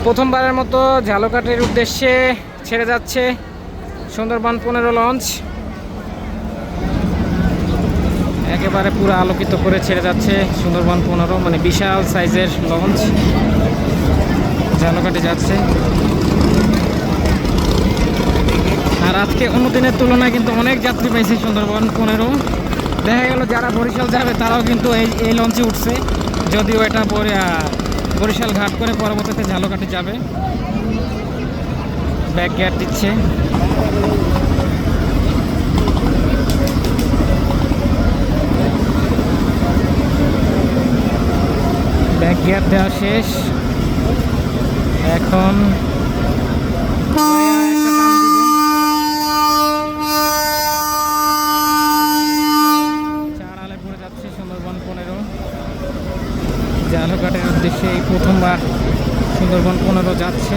প্রথমবারের মতো ঝালকাঠির উদ্দেশ্যে ছেড়ে যাচ্ছে সুন্দরবন পনেরো লঞ্চ। একেবারে পুরো আলোকিত করে ছেড়ে যাচ্ছে সুন্দরবন পনেরো মানে বিশাল সাইজের লঞ্চ। ঝালকাঠি যাচ্ছে। আর আজকে অন্য দিনের তুলনায় কিন্তু অনেক যাত্রী পাইছে সুন্দরবন পনেরো। দেখা গেল যারা বরিশাল যাবে তারাও কিন্তু এই এই লঞ্চে উঠছে, যদিও এটা পরে বরিশাল ঘাট করে পরবর্তীতে ঝালকাঠি যাবে। ব্যাক গিয়ার দিচ্ছে। ব্যাক গিয়ার দেওয়া শেষ। এখন জালঘাটের উদ্দেশ্যে এই প্রথমবার সুন্দরবন পনেরো যাচ্ছে।